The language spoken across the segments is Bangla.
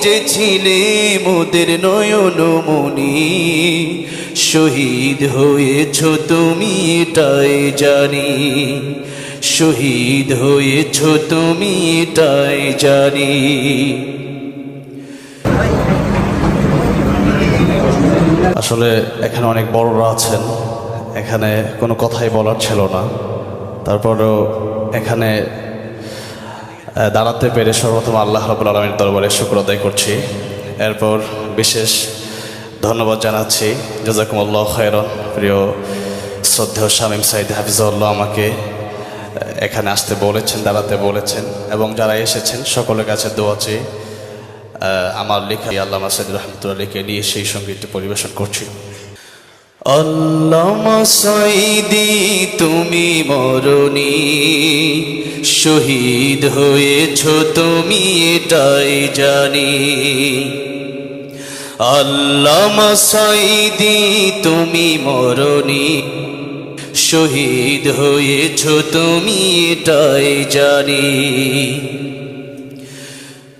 যে ছিলে মোদের নয়ন মনি শহীদ হয়েছ তুমি, এটাই জানি। শহীদ হয়েছ তুমি, এটাই জানি। আসলে এখানে অনেক বড়রা আছেন। এখানে কোনো কথাই বলার ছিল না। তারপরেও এখানে দাঁড়াতে পেরে সর্বপ্রথম আল্লাহ রবুল আলমীর দরবারে শুক্র আদায় করছি। এরপর বিশেষ ধন্যবাদ জানাচ্ছি। জাজাকুমুল্লাহ খয়রন। প্রিয় শ্রদ্ধেয় শামীম সাইদ হাফিজউল্লাহ আমাকে এখানে আসতে বলেছেন, দাঁড়াতে বলেছেন এবং যারা এসেছেন, সকলের কাছে দোয়া চেয়ে আমার লেখা আল্লাহ মাসাদ রহমতুল্লাহ লিখে নিয়ে সেই সঙ্গীতটি পরিবেশন করছি। আল্লামা সাইদি তুমি মরণি। শহীদ হয়েছ তুমি, এটাই জানি। আল্লামা সাইদি তুমি মরণি। শহীদ হয়েছ তুমি, এটাই জানি।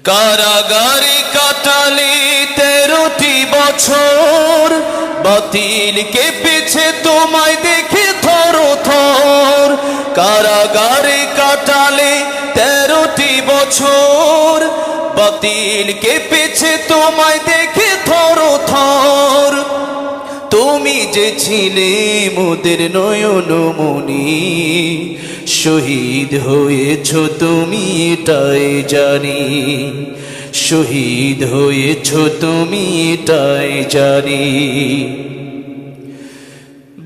কারাগারে কাটালে তেরোটি বছর, বাতিল কেঁপেছে তোমায় বছর বাতিল কেঁপেছে তোমায় দেখে থর থর। তুমি যে ছিলে মোদের নয়ন মনি শহীদ হয়েছ তুমি এটাই জানি। শহীদ হয়েছ তুমি এটাই জানি।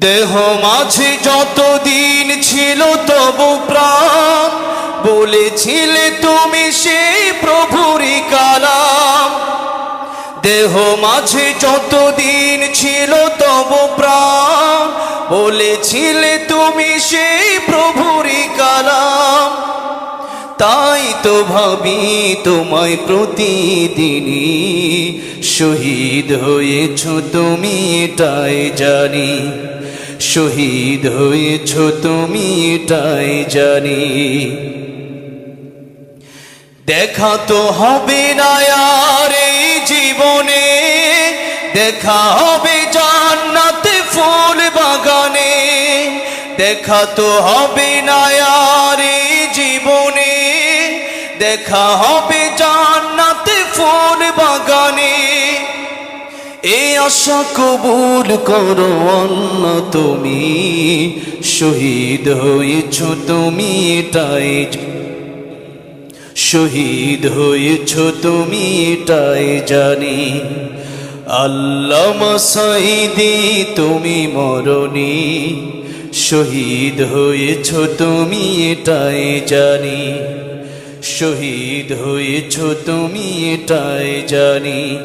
দেহ মাঝে যতদিন ছিল তবু প্রাণ বলেছিলে তুমি সেই প্রভুরি কালাম। দেহ মাঝে যতদিন ছিল তব প্রাণ। বলেছিলে তুমি সেই প্রভুরি কালাম। তাই তো ভাবি তোমায় প্রতিদিনই শহীদ হয়েছ তুমি, এটাই জানি। শহীদ হয়েছ তুমি, এটাই জানি। দেখা তো হবে না আর এই জীবনে। দেখা হবে জান্নাতে ফুল বাগানে। দেখা তো হবে না আর এই জীবনে। দেখা হবে জান্নাতে ফুল বাগানে। এই আশা কবুল করো অন্য তুমি। শহীদ হয়েছ তুমি, এটাই শহীদ হয়েছ তুমি এটাই জানি। আল্লাহ সাইদি তুমি মরণি। শহীদ হয়েছ তুমি এটাই জানি। শহীদ হয়েছ তুমি এটাই জানি।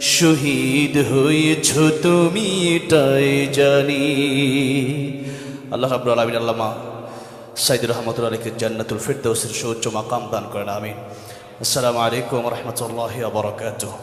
শহীদ হয়েছ তুমি এটাই জানি। আল্লাহ রাবুল আলমিন, আল্লামা। সাইদ রহমতুল আলীকে জান্নাতুল ফিরদৌসের সুউচ্চ মাকাম দান করেন আমিন। আসসালামু আলাইকুম রহমতুল্লাহ বরকাতুহ।